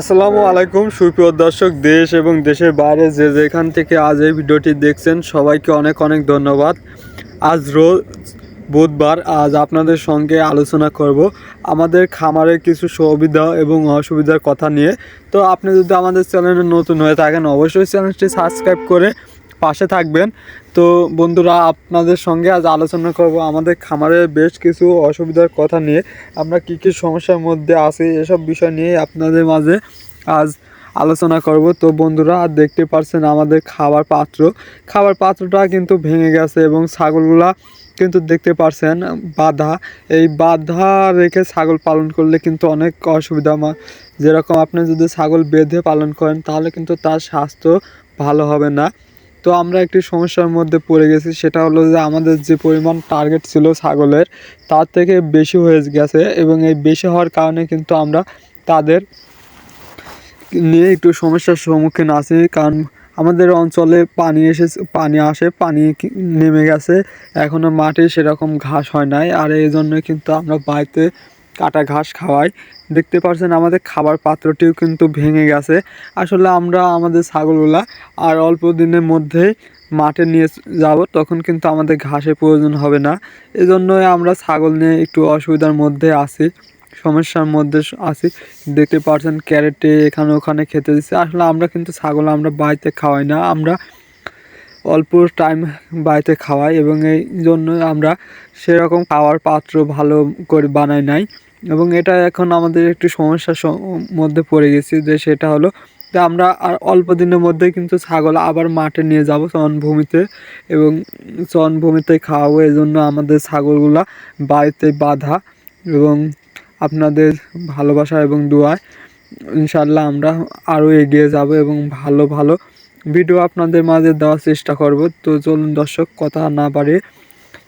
আসসালামু আলাইকুম, সুপ্রিয় দর্শক, দেশ এবং দেশের বাইরে যে যেখান থেকে আজ এই ভিডিওটি দেখছেন, সবাইকে অনেক অনেক ধন্যবাদ। আজ রোজ বুধবার, আজ আপনাদের সঙ্গে আলোচনা করব আমাদের খামারের কিছু সুবিধা এবং অসুবিধার কথা নিয়ে। তো আপনি যদি আমাদের চ্যানেলে নতুন হয়ে থাকেন, অবশ্যই চ্যানেলটি সাবস্ক্রাইব করে পাশে থাকবেন। তো বন্ধুরা, আপনাদের সঙ্গে আজ আলোচনা করব আমাদের খামারের বেশ কিছু অসুবিধার কথা নিয়ে। আমরা কী কী সমস্যার মধ্যে আছি এসব বিষয় নিয়ে আপনাদের মাঝে আজ আলোচনা করব। তো বন্ধুরা আর দেখতে পারছেন আমাদের খাবার পাত্র। খাবার পাত্রটা কিন্তু ভেঙে গেছে এবং ছাগলগুলা কিন্তু দেখতে পারছেন বাধা। এই বাধা রেখে ছাগল পালন করলে কিন্তু অনেক অসুবিধা। যেরকম আপনি যদি ছাগল বেঁধে পালন করেন, তাহলে কিন্তু তার স্বাস্থ্য ভালো হবে না। তো আমরা একটি সমস্যার মধ্যে পড়ে গেছি, সেটা হলো যে আমাদের যে পরিমাণ টার্গেট ছিল ছাগলের, তার থেকে বেশি হয়ে গেছে এবং এই বেশি হওয়ার কারণে কিন্তু আমরা তাদের নিয়ে একটু সমস্যার সম্মুখীন আছি। কারণ আমাদের অঞ্চলে পানি এসে পানি আসে, পানি নেমে গেছে। এখনও মাঠে সেরকম ঘাস হয় নাই। আর এই জন্য কিন্তু আমরা বাড়িতে কাটা ঘাস খাওয়াই দেখতে পাচ্ছেন আমাদের খাবার পাত্রটিও কিন্তু ভেঙে গেছে। আসলে আমরা আমাদের ছাগলগুলা আর অল্প দিনের মধ্যেই মাঠে নিয়ে যাব, তখন কিন্তু আমাদের ঘাসের প্রয়োজন হবে না। এজন্যই আমরা ছাগল নিয়ে একটু অসুবিধার মধ্যে আছি, সমস্যার মধ্যে আছি। দেখতে পাচ্ছেন ক্যারেটে এখানে ওখানে খেতে দিচ্ছে। আসলে আমরা কিন্তু ছাগল আমরা বাড়িতে খাওয়াই না, আমরা অল্প টাইম বাড়িতে খাওয়াই এবং এই জন্য আমরা সেরকম খাওয়ার পাত্র ভালো করে বানাই নাই। এবং এটা এখন আমাদের একটু সমস্যার মধ্যে পড়ে গেছি যে সেটা হলো যে আমরা আর অল্প দিনের মধ্যেই কিন্তু ছাগল আবার মাঠে নিয়ে যাব চনভূমিতে এবং চনভূমিতে খাওয়াবো। এই জন্য আমাদের ছাগলগুলা বাড়িতে বাঁধা এবং আপনাদের ভালোবাসা এবং দোয়ায় ইনশাল্লাহ আমরা আরও এগিয়ে যাব এবং ভালো ভালো ভিডিও আপনাদের মাঝে দেওয়ার চেষ্টা করব। তো চলুন দর্শক, কথা না বাড়িয়ে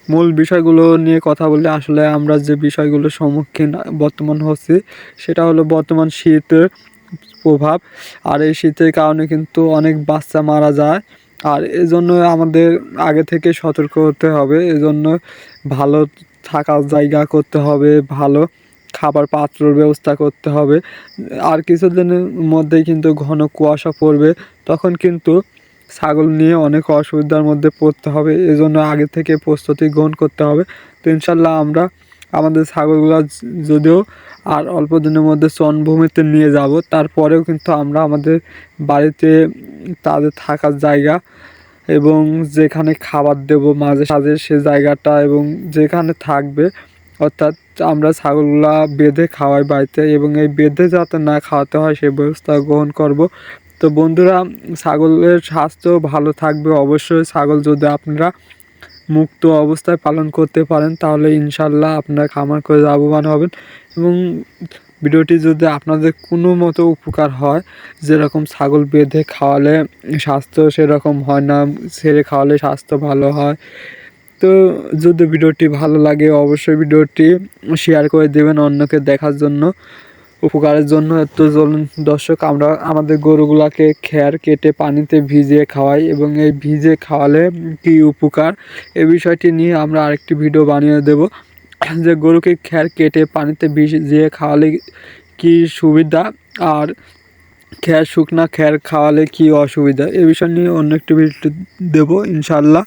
মূল বিষয়গুলো নিয়ে কথা বলে আসলে আমরা যে বিষয়গুলোর সম্মুখীন বর্তমান হচ্ছি, সেটা হলো বর্তমান শীতের প্রভাব। আর এই শীতের কারণে কিন্তু অনেক বাচ্চা মারা যায়। আর এজন্য আমাদের আগে থেকে সতর্ক হতে হবে। এজন্য ভালো থাকার জায়গা করতে হবে, ভালো খাবার পাত্রর ব্যবস্থা করতে হবে। আর কিছুদিনের মধ্যেই কিন্তু ঘন কুয়াশা পড়বে। তখন কিন্তু ছাগল নিয়ে অনেক অসুবিধার মধ্যে পড়তে হবে। এজন্য আগে থেকে প্রস্তুতি গ্রহণ করতে হবে। তো ইনশাল্লাহ আমরা আমাদের ছাগলগুলো যদিও আর অল্প দিনের মধ্যে চনভূমিতে নিয়ে যাব, তারপরেও কিন্তু আমরা আমাদের বাড়িতে তাদের থাকার জায়গা এবং যেখানে খাবার দেব মাঝে সাঝে সে জায়গাটা এবং যেখানে থাকবে, অর্থাৎ আমরা ছাগলগুলা বেঁধে খাওয়াই বাড়িতে এবং এই বেঁধে যাতে না খাওয়াতে হয় সে ব্যবস্থা গ্রহণ করব। তো বন্ধুরা, ছাগলের স্বাস্থ্য ভালো থাকবে অবশ্যই। ছাগল যদি আপনারা মুক্ত অবস্থায় পালন করতে পারেন, তাহলে ইনশাল্লাহ আপনারা খামার করে লাভবান হবেন। এবং ভিডিওটি যদি আপনাদের কোনো মতো উপকার হয়, যেরকম ছাগল বেঁধে খাওয়ালে স্বাস্থ্য সেরকম হয় না, ছেড়ে খাওয়ালে স্বাস্থ্য ভালো হয়, তো যদি ভিডিওটি ভালো লাগে, অবশ্যই ভিডিওটি শেয়ার করে দেবেন অন্যকে দেখার জন্য। উপকারের জন্য তো চলুন দর্শক, আমরা আমাদের গরুগুলাকে খ্যার কেটে পানিতে ভিজিয়ে খাওয়াই এবং এই ভিজে খাওয়ালে কী উপকার? এই বিষয়টি নিয়ে আমরা আরেকটি ভিডিও বানিয়ে দেব। যে গরুকে খ্যার কেটে পানিতে ভিজিয়ে খাওয়ালে কী সুবিধা আর খ্যার শুকনা খ্যার খাওয়ালে কী অসুবিধা? এ বিষয় নিয়ে অন্য একটি ভিডিও দেবো ইনশাল্লাহ